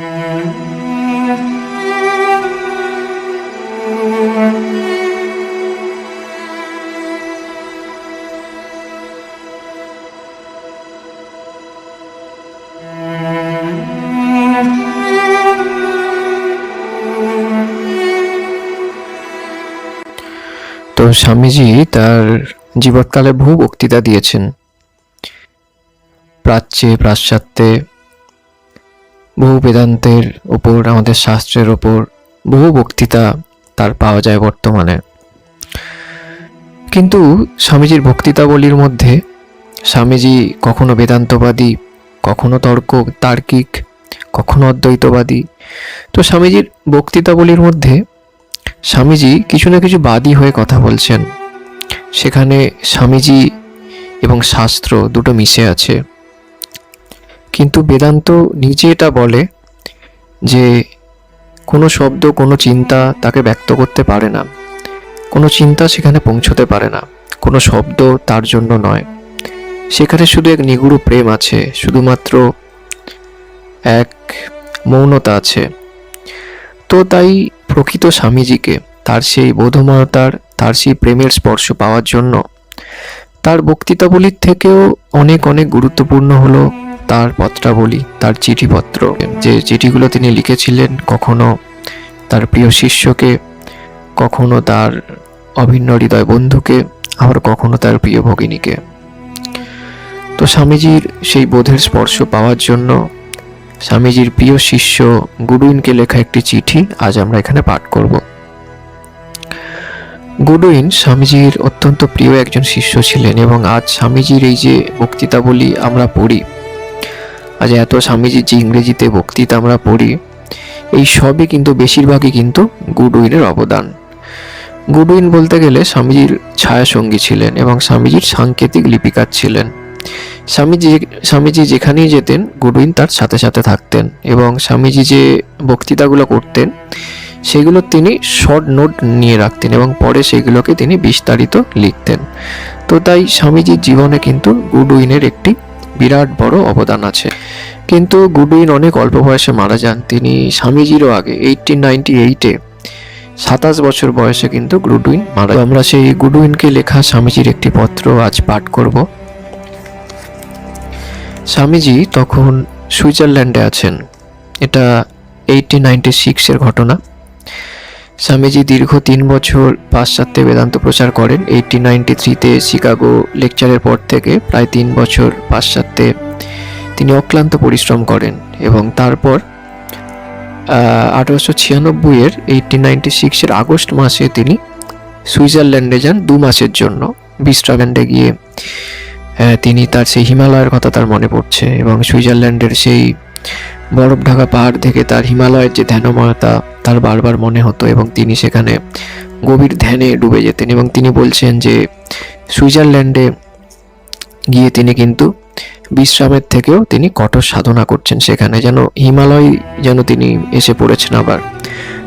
তো স্বামীজি তার জীবৎকালে বহু বক্তৃতা দিয়েছেন। প্রাচ্যে পাশ্চাত্যে বহু বেদান্তের ওপর আমাদের শাস্ত্রের ওপর বহু বক্তৃতা তার পাওয়া যায় বর্তমানে। কিন্তু স্বামীজির বক্তৃতাবলীর মধ্যে স্বামীজি কখনো বেদান্তবাদী, কখনো তর্ক, তার্কিক, কখনো অদ্বৈতবাদী। তো স্বামীজির বক্তৃতাবলীর মধ্যে স্বামীজি কিছু না কিছু বাদী হয়ে কথা বলছেন। সেখানে স্বামীজি এবং শাস্ত্র দুটো মিশে আছে। কিন্তু বেদান্ত নিজে এটা বলে যে কোনো শব্দ, কোনো চিন্তা তাকে ব্যক্ত করতে পারে না। কোনো চিন্তা সেখানে পৌঁছতে পারে না। কোনো শব্দ তার জন্য নয়। সেখানে শুধু এক নিগুড় প্রেম আছে, শুধুমাত্র এক মৌনতা আছে। তো তাই প্রকৃত স্বামীজিকে তার সেই বোধময়তার, তার সেই প্রেমের স্পর্শ পাওয়ার জন্য তার বক্তৃতাবলীর থেকেও অনেক অনেক গুরুত্বপূর্ণ হলো তার পত্রাবলী, তার চিঠিপত্র। যে চিঠিগুলো তিনি লিখেছিলেন কখনো তার প্রিয় শিষ্যকে, কখনো তার অভিন্ন হৃদয় বন্ধুকে, আবার কখনো তার প্রিয় ভগিনীকে। তো স্বামীজির সেই বোধের স্পর্শ পাওয়ার জন্য স্বামীজির প্রিয় শিষ্য গুডুইনকে লেখা একটি চিঠি আজ আমরা এখানে পাঠ করব। গুডুইন স্বামীজির অত্যন্ত প্রিয় একজন শিষ্য ছিলেন এবং আজ স্বামীজির এই যে বক্তৃতাবলী আমরা পড়ি আজ এত স্বামীজির যে ইংরেজিতে বক্তৃতা আমরা পড়ি, এই সবই কিন্তু বেশিরভাগই কিন্তু গুডউইনের অবদান। গুডউইন বলতে গেলে স্বামীজির ছায়াসঙ্গী ছিলেন এবং স্বামীজির সাংকেতিক লিপিকার ছিলেন। স্বামীজি স্বামীজি যেখানেই যেতেন, গুডউইন তার সাথে সাথে থাকতেন এবং স্বামীজি যে বক্তৃতাগুলো করতেন, সেগুলো তিনি শর্ট নোট নিয়ে রাখতেন এবং পরে সেগুলোকে তিনি বিস্তারিত লিখতেন। তো তাই স্বামীজির জীবনে কিন্তু গুডউইনের একটি বিরাট বড় অবদান আছে। কিন্তু গুডউইন অনেক অল্প বয়সে মারা যান। তিনি স্বামীজিরও আগে এইটিন নাইনটি এইটে সাতাশ বছর বয়সে কিন্তু গুডউইন মারা। আমরা সেই গুডউইনকে লেখা স্বামীজির একটি পত্র আজ পাঠ করব। স্বামীজি তখন সুইজারল্যান্ডে আছেন। এটা এইটিন নাইনটি সিক্সের ঘটনা। স্বামীজি দীর্ঘ তিন বছর পাশ্চাত্যে বেদান্ত প্রচার করেন। এইটিন নাইনটি থ্রিতে শিকাগো লেকচারের পর থেকে প্রায় তিন বছর পাশ্চাত্যে তিনি অক্লান্ত পরিশ্রম করেন এবং তারপর আঠারোশো ছিয়ানব্বইয়ের এইটিন নাইনটি সিক্সের আগস্ট মাসে তিনি সুইজারল্যান্ডে যান দু মাসের জন্য। বিশ্রাম্যান্ডে গিয়ে তিনি তার সেই হিমালয়ের কথা তার মনে পড়ছে এবং সুইজারল্যান্ডের সেই বরফ ঢাকা পাহাড় থেকে তার হিমালয়ের যে ধ্যানময়তা তার বারবার মনে হতো এবং তিনি সেখানে গভীর ধ্যানে ডুবে যেতেন এবং তিনি বলছেন যে সুইজারল্যান্ডে গিয়ে তিনি কিন্তু বিশ্রামের থেকেও তিনি কঠোর সাধনা করছেন সেখানে, যেন হিমালয় যেন তিনি এসে পড়েছেন আবার।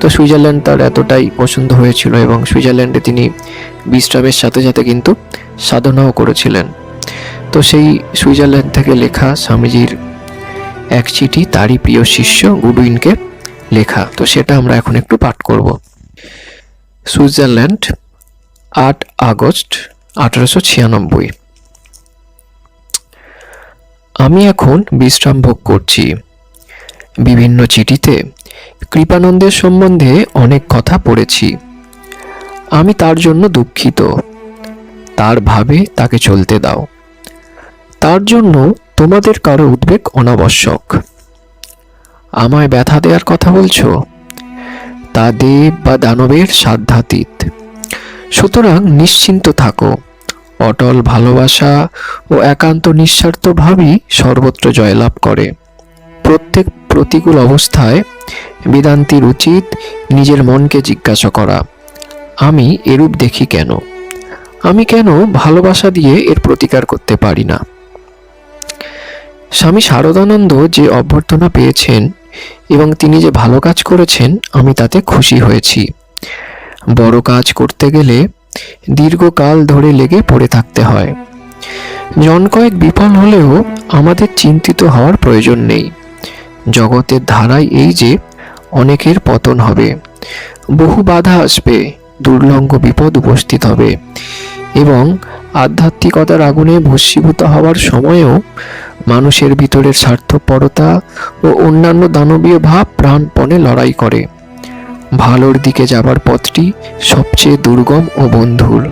তো সুইজারল্যান্ড তার এতটাই পছন্দ হয়েছিল এবং সুইজারল্যান্ডে তিনি বিশ্রামের সাথে সাথে কিন্তু সাধনাও করেছিলেন। তো সেই সুইজারল্যান্ড থেকে লেখা স্বামীজির এক চিঠি, তারই প্রিয় শিষ্য গুডউইনকে লেখা। তো সেটা আমরা এখন একটু পাঠ করব। সুইজারল্যান্ড, আট আগস্ট, আঠারোশো ছিয়ানব্বই। আমি এখন বিশ্রাম ভোগ করছি। বিভিন্ন চিঠিতে কৃপানন্দের সম্বন্ধে অনেক কথা পড়েছি। আমি তার জন্য দুঃখিত। তার ভাবে তাকে চলতে দাও। তার জন্য তোমাদের কারও উদ্বেগ অনাবশ্যক। আমায় ব্যথা দেওয়ার কথা বলছো? তা দেব বা দানবের সাধ্যাতীত। সুতরাং নিশ্চিন্ত থাকো। অটল ভালোবাসা ও একান্ত নিঃস্বার্থ ভাবই সর্বত্র জয়লাভ করে। প্রত্যেক প্রতিকূল অবস্থায় বেদান্তির উচিত নিজের মনকে জিজ্ঞাসা করা, আমি এরূপ দেখি কেন? আমি কেন ভালোবাসা দিয়ে এর প্রতিকার করতে পারি না? স্বামী শারদানন্দ যে অভ্যর্থনা পেয়েছেন এবং তিনি যে ভালো কাজ করেছেন, আমি তাতে খুশি হয়েছি। বড় কাজ করতে গেলে দীর্ঘকাল ধরে লেগে পড়ে থাকতে হয়। জন কয়েক বিফল হলেও আমাদের চিন্তিত হওয়ার প্রয়োজন নেই। জগতের ধারায় এই যে, অনেকের পতন হবে। বহু বাধা আসবে দুর্লঙ্ঘ বিপদ উপস্থিত হবে। এবং আধ্যাত্মিকতার আগুনে ভস্মীভূত হওয়ার সময়েও মানুষের ভিতরের স্বার্থপরতা ও অন্যান্য দানবীয় ভাব প্রাণপণে লড়াই করে। ভালোর দিকে যাবার পথটি সবচেয়ে দুর্গম ও বন্ধুর।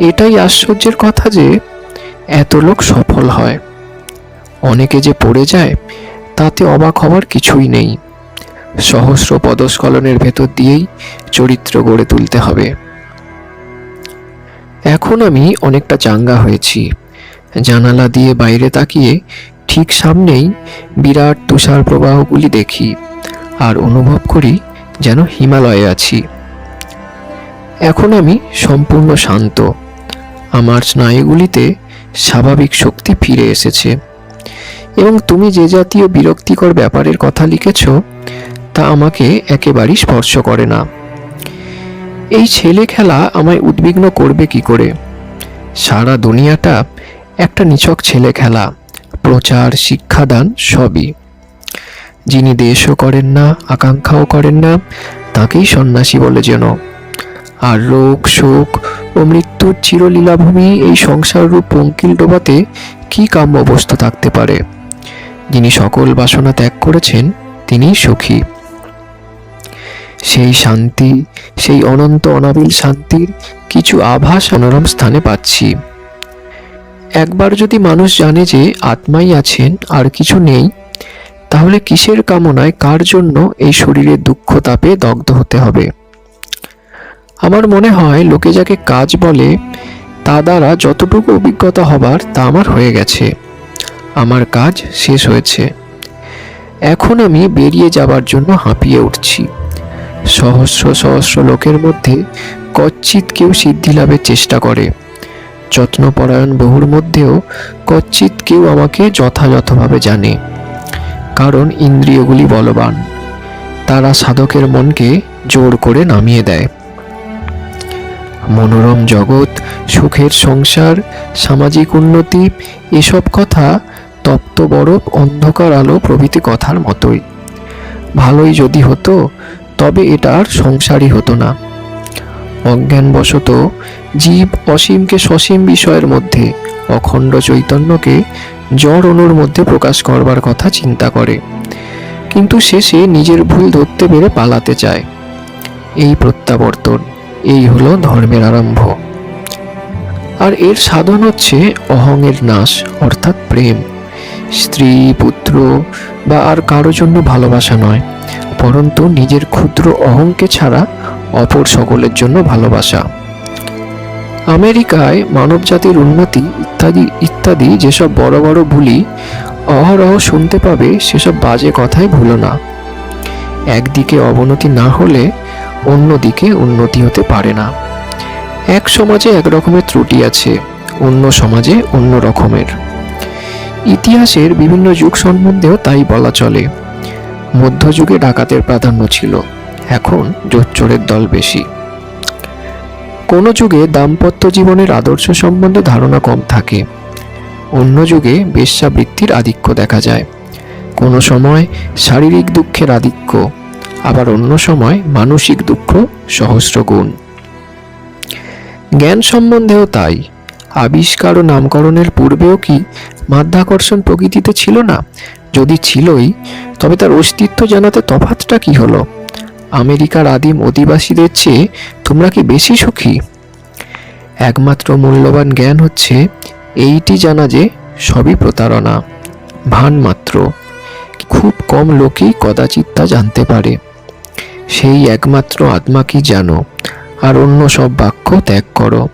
এটাই আশ্চর্যের কথা যে এত লোক সফল হয়। অনেকে যে পড়ে যায়, তাতে অবাক হওয়ার কিছুই নেই। সহস্র পদস্খলনের ভেতর দিয়েই চরিত্র গড়ে তুলতে হবে। এখন আমি অনেকটা চাঙ্গা হয়েছি। জানালা দিয়ে বাইরে তাকিয়ে ঠিক সামনেই বিরাট তুষার প্রবাহগুলি দেখি আর অনুভব করি যেন হিমালয়ে আছি। এখন আমি সম্পূর্ণ শান্ত। আমার স্নায়ুগুলিতে স্বাভাবিক শক্তি ফিরে এসেছে। এবং তুমি যে জাতীয় বিরক্তিকর ব্যাপারের কথা লিখেছ, তা আমাকে একেবারেই স্পর্শ করে না। এই ছেলে খেলা আমায় উদ্বিগ্ন করবে কি করে? সারা দুনিয়াটা একটা নিছক ছেলে খেলা, প্রচার, শিক্ষাদান সবই। যিনি দেশও করেন না, আকাঙ্ক্ষাও করেন না, তাকেই সন্ন্যাসী বলে যেন। আর রোগ, শোক ও মৃত্যুর চিরলীলাভূমি এই সংসার রূপ পঙ্কিল ডোবাতে কি কাম্য বস্তু থাকতে পারে? যিনি সকল বাসনা ত্যাগ করেছেন তিনিই সুখী। সেই শান্তি, সেই অনন্ত অনাবিল শান্তির কিছু আভাস মনোরম স্থানে পাচ্ছি। একবার যদি মানুষ জানে যে আত্মাই আছেন আর কিছু নেই, তাহলে কিসের কামনায় কার জন্য এই শরীরের দুঃখ তাপে দগ্ধ হতে হবে? আমার মনে হয় লোকে যাকে কাজ বলে, তা দ্বারা যতটুকু অভিজ্ঞতা হবার তা আমার হয়ে গেছে। আমার কাজ শেষ হয়েছে। এখন আমি বেরিয়ে যাবার জন্য হাঁপিয়ে উঠছি। সহস্র সহস্র লোকের মধ্যে কচ্ছিত কেউ সিদ্ধি লাভের চেষ্টা করে। যত্নপরায়ণ বহুর মধ্যেও কচ্ছিত কেউ আমাকে যথাযথভাবে জানে, কারণ ইন্দ্রিয়গুলি বলবান। তারা সাধকের মনকে জোর করে নামিয়ে দেয়। মনোরম জগৎ, সুখের সংসার, সামাজিক উন্নতি, এসব কথা তপ্ত বরফ, অন্ধকার আলো প্রভৃতি কথার মতোই। ভালোই যদি হতো, তবে এটা আর সংসারই হতো না। অজ্ঞানবশত জীব অসীমকে সসীম বিষয়ের মধ্যে, অখণ্ড চৈতন্যকে জড় অনুর মধ্যে প্রকাশ করবার কথা চিন্তা করে। কিন্তু শেষে নিজের ভুল ধরতে পেরে পালাতে চায়। এই প্রত্যাবর্তন, এই হলো ধর্মের আরম্ভ। আর এর সাধন হচ্ছে অহংয়ের নাশ, অর্থাৎ প্রেম। স্ত্রী, পুত্র বা আর কারও জন্য ভালোবাসা নয় পরন্তু নিজের ক্ষুদ্র অহংকে ছাড়া অপর সকলের জন্য ভালোবাসা। আমেরিকায় মানবজাতির উন্নতি ইত্যাদি ইত্যাদি যেসব বড় বড় ভুলি অহরহ শুনতে পাবে, সেসব বাজে কথাই ভুলো না। একদিকে অবনতি না হলে অন্যদিকে উন্নতি হতে পারে না। এক সমাজে এক রকমের ত্রুটি আছে, অন্য সমাজে অন্য রকমের। ইতিহাসের বিভিন্ন যুগ সম্বন্ধেও তাই বলা চলে। মধ্যযুগে ডাকাতের প্রাধান্য ছিল। এখন জোচ্চোরের দল বেশি। কোনো যুগে দাম্পত্য জীবনের আদর্শ সম্বন্ধে ধারণা কম থাকে। অন্য যুগে বেশ্যাবৃত্তির আধিক্য দেখা যায়। কোনো সময় শারীরিক দুঃখের আধিক্য, আবার অন্য সময় মানসিক দুঃখ সহস্র গুণ। জ্ঞান সম্বন্ধেও তাই। আবিষ্কার ও নামকরণের পূর্বেও কি মাধ্যাকর্ষণ প্রকৃতিতে ছিল না? যদি ছিলই, তবে তার অস্তিত্ব জানাতে তফাতটা কি হলো? আমেরিকার আদিম অধিবাসীদের চেয়ে তোমরা কি বেশি সুখী? একমাত্র মূল্যবান জ্ঞান হচ্ছে এইটি জানা যে সবই প্রতারণা, ভান মাত্র। খুব কম লোকই কদাচিৎ তা জানতে পারে। সেই একমাত্র আত্মা কি জানো? আর অন্য সব বাক্য ত্যাগ করো।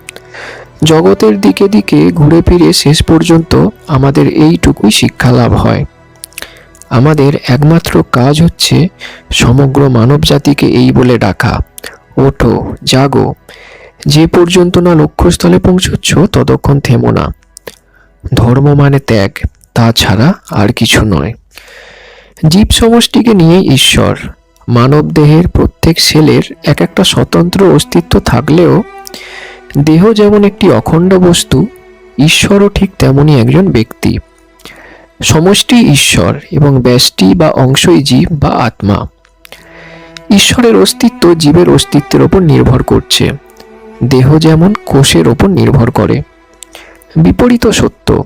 জগতের দিকে দিকে ঘুরে ফিরে শেষ পর্যন্ত আমাদের এইটুকুই শিক্ষা লাভ হয়। আমাদের একমাত্র কাজ হচ্ছে সমগ্র মানবজাতিকে এই বলে ডাকা। ওঠো, জাগো। যে পর্যন্ত না লক্ষ্যস্থলে পৌঁছচ্ছ, ততক্ষণ থেমো না। ধর্ম মানে ত্যাগ তাছাড়া আর কিছু নয়। জীব সমষ্টিকে নিয়ে ঈশ্বর। মানব দেহের প্রত্যেক সেলের এক একটা স্বতন্ত্র অস্তিত্ব থাকলেও, দেহ যেমন একটি অখণ্ড বস্তু, ঈশ্বরও ঠিক তেমনই একজন ব্যক্তি। সমষ্টি ঈশ্বর এবং ব্যষ্টি বা অংশই জীব বা আত্মা। ঈশ্বরের অস্তিত্ব জীবের অস্তিত্বের ওপর নির্ভর করছে। দেহ যেমন কোষের ওপর নির্ভর করে। বিপরীত সত্য,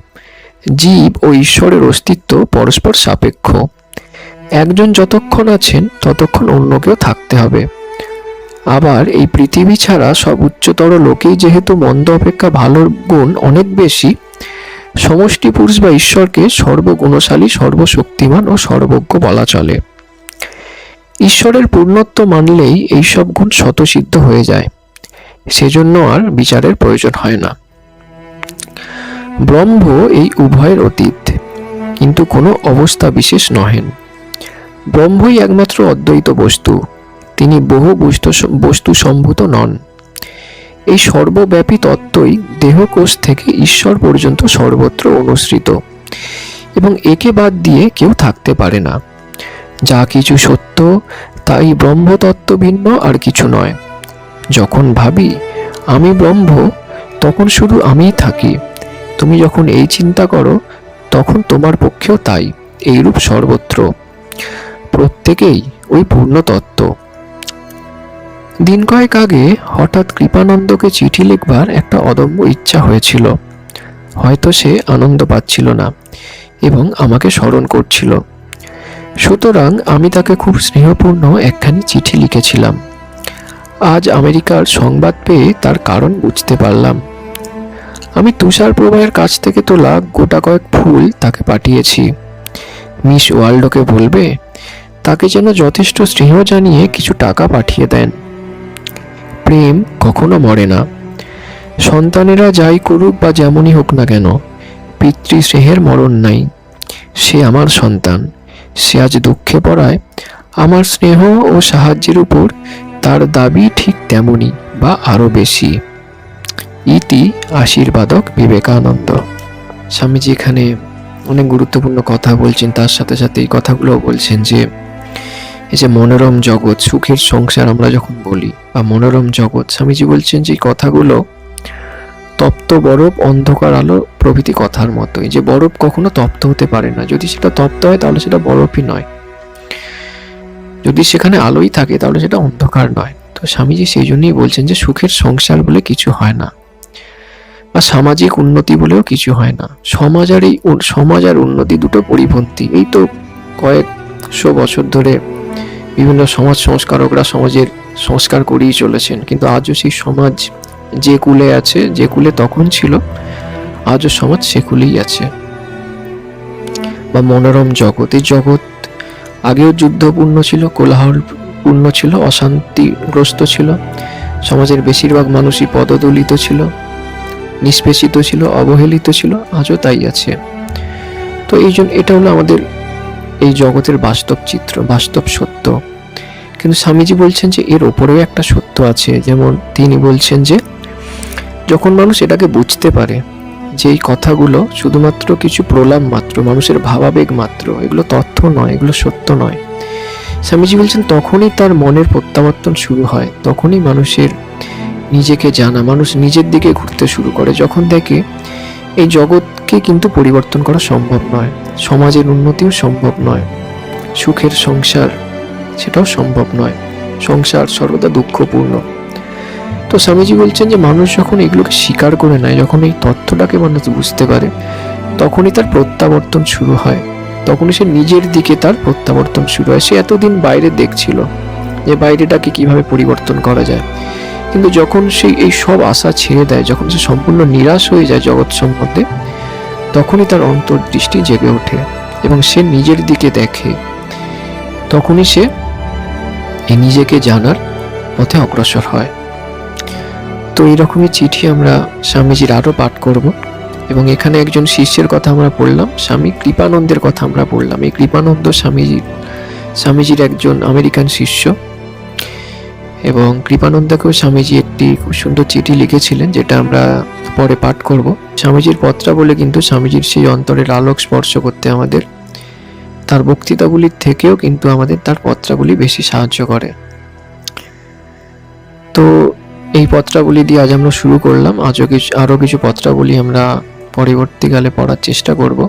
জীব ও ঈশ্বরের অস্তিত্ব পরস্পর সাপেক্ষ। একজন যতক্ষণ আছেন, ততক্ষণ অন্যকেও থাকতে হবে। আবার এই পৃথিবী ছাড়া সব উচ্চতর লোকেই যেহেতু মন্দ অপেক্ষা ভালোর গুণ অনেক বেশি সমষ্টি পুরুষ বা ঈশ্বরকে সর্বগুণশালী, সর্বশক্তিমান ও সর্বজ্ঞ বলা চলে। ঈশ্বরের পূর্ণত্ব মানলেই এইসব গুণ স্বতঃসিদ্ধ হয়ে যায়। সেজন্য আর বিচারের প্রয়োজন হয় না। ব্রহ্ম এই উভয়ের অতীত, কিন্তু কোনো অবস্থা বিশেষ নহেন। ব্রহ্মই একমাত্র অদ্বৈত বস্তু, তিনি বহু বস্তু বস্তু সম্ভূত নন। এই সর্বব্যাপী তত্ত্বই দেহকোষ থেকে ঈশ্বর পর্যন্ত সর্বত্র অনুসৃত এবং একে বাদ দিয়ে কেউ থাকতে পারে না। যা কিছু সত্য, তাই ব্রহ্মতত্ত্ব ভিন্ন আর কিছু নয়। যখন ভাবি, আমি ব্রহ্ম, তখন শুধু আমিই থাকি। তুমি যখন এই চিন্তা করো, তখন তোমার পক্ষেও তাই, এইরূপ সর্বত্র। প্রত্যেকেই ওই পূর্ণ তত্ত্ব দিন কয়েক আগে হঠাৎ কৃপানন্দকে চিঠি লিখবার একটা অদম্য ইচ্ছা হয়েছিল। হয়তো সে আনন্দ পাচ্ছিল না এবং আমাকে স্মরণ করছিল। সুতরাং আমি তাকে খুব স্নেহপূর্ণ একখানি চিঠি লিখেছিলাম। আজ আমেরিকার সংবাদ পেয়ে তার কারণ বুঝতে পারলাম। আমি তুষার প্রবাহের কাছ থেকে তোলা গোটা কয়েক ফুল তাকে পাঠিয়েছি। মিস ওয়ার্ল্ডকে বলবে, তাকে যেন যথেষ্ট স্নেহ জানিয়ে কিছু টাকা পাঠিয়ে দেন। প্রেম কখনো মরে না। সন্তানেরা যাই করুক বা যেমনই হোক না কেন, পিতৃস্নেহের মরণ নাই। সে আমার সন্তান, সে আজ দুঃখে পড়ায়। আমার স্নেহ ও সাহায্যের উপর তার দাবি ঠিক তেমনই বা আরও বেশি। ইতি আশীর্বাদক বিবেকানন্দ। স্বামীজি এখানে অনেক গুরুত্বপূর্ণ কথা বলছেন, তার সাথে সাথে এই কথাগুলোও বলছেন যে এই যে মনোরম জগৎ, সুখের সংসার আমরা যখন বলি, বা মনোরম জগৎ, স্বামীজি বলছেন যে কথাগুলো তপ্ত বরফ, অন্ধকার আলো প্রভৃতি কথার মতোই যে বরফ কখনো তপ্ত হতে পারে না। যদি সেটা তপ্ত হয়, তাহলে সেটা বরফই নয়। যদি সেখানে আলোই থাকে, তাহলে সেটা অন্ধকার নয়। তো স্বামীজি সেই জন্যই বলছেন যে সুখের সংসার বলে কিছু হয় না, বা সামাজিক উন্নতি বলেও কিছু হয় না। সমাজ আর এই সমাজ আর উন্নতি দুটো পরিপন্থী। এই তো কয়েকশো বছর ধরে বিভিন্ন সমাজ সংস্কারকরা সমাজের সংস্কার করেই চলেছেন। কিন্তু আজও সেই সমাজ যে কুলে আছে, যে কুলে তখন ছিল, আজও সমাজ সে কুলেই আছে। বা মনোরম জগৎ, এই জগৎ আগেও যুদ্ধপূর্ণ ছিল, কোলাহলপূর্ণ ছিল, অশান্তিগ্রস্ত ছিল, সমাজের বেশিরভাগ মানুষই পদদলিত ছিল, নিষ্পেষিত ছিল, অবহেলিত ছিল, আজও তাই আছে। তো এই জন্য এটা হলো আমাদের এই জগতের বাস্তব চিত্র, বাস্তব সত্য। কিন্তু স্বামীজি বলছেন যে এর ওপরেও একটা সত্য আছে। যেমন তিনি বলছেন যে, যখন মানুষ এটাকে বুঝতে পারে যে এই কথাগুলো শুধুমাত্র কিছু প্রলাপ মাত্র, মানুষের ভাবাবেগ মাত্র, এগুলো তথ্য নয়, এগুলো সত্য নয়। স্বামীজি বলছেন, তখনই তার মনের প্রত্যাবর্তন শুরু হয়, তখনই মানুষের নিজেকে জানা, মানুষ নিজের দিকে ঘুরতে শুরু করে, যখন দেখে এই জগৎকে কিন্তু পরিবর্তন করা সম্ভব নয়। সমাজের উন্নতিও সম্ভব নয়। সুখের সংসার, সেটাও সম্ভব নয়। সংসার সর্বদা দুঃখপূর্ণ। তো স্বামীজি বলছেন যে, মানুষ যখন এগুলোকে স্বীকার করে নেয়, যখন এই তথ্যটাকে মানুষ বুঝতে পারে, তখনই তার প্রত্যাবর্তন শুরু হয়। তখনই সে নিজের দিকে তার প্রত্যাবর্তন শুরু হয়। সে এতদিন বাইরে দেখছিল যে, বাইরেটাকে কীভাবে পরিবর্তন করা যায়। কিন্তু যখন সে এই সব আশা ছেড়ে দেয়, যখন সে সম্পূর্ণ নিরাশ হয়ে যায় জগৎ সম্বন্ধে তখনই তার অন্তর্দৃষ্টি জেগে ওঠে এবং সে নিজের দিকে দেখে। তখনই সে এই নিজেকে জানার পথে অগ্রসর হয়। তো এই এইরকমই চিঠি আমরা স্বামীজির আরও পাঠ করব এবং এখানে একজন শিষ্যের কথা আমরা পড়লাম, স্বামী কৃপানন্দের কথা আমরা পড়লাম। এই কৃপানন্দ স্বামীজির স্বামীজির একজন আমেরিকান শিষ্য। এবং কৃপানন্দকেও স্বামীজি একটি খুব সুন্দর চিঠি লিখেছিলেন, যেটা আমরা পরে পাঠ করব। স্বামীজির পত্রা বলে কিন্তু স্বামীজির সেই অন্তরের আলোক স্পর্শ করতে আমাদের। তার বক্তৃতাগুলির থেকেও কিন্তু আমাদের তার পত্রাগুলি বেশি সাহায্য করে। তো এই পত্রাবলী দিয়ে আজ আমরা শুরু করলাম। আজও কিছু আরও কিছু পত্রাবলী আমরা পরবর্তীকালে পড়ার চেষ্টা করব।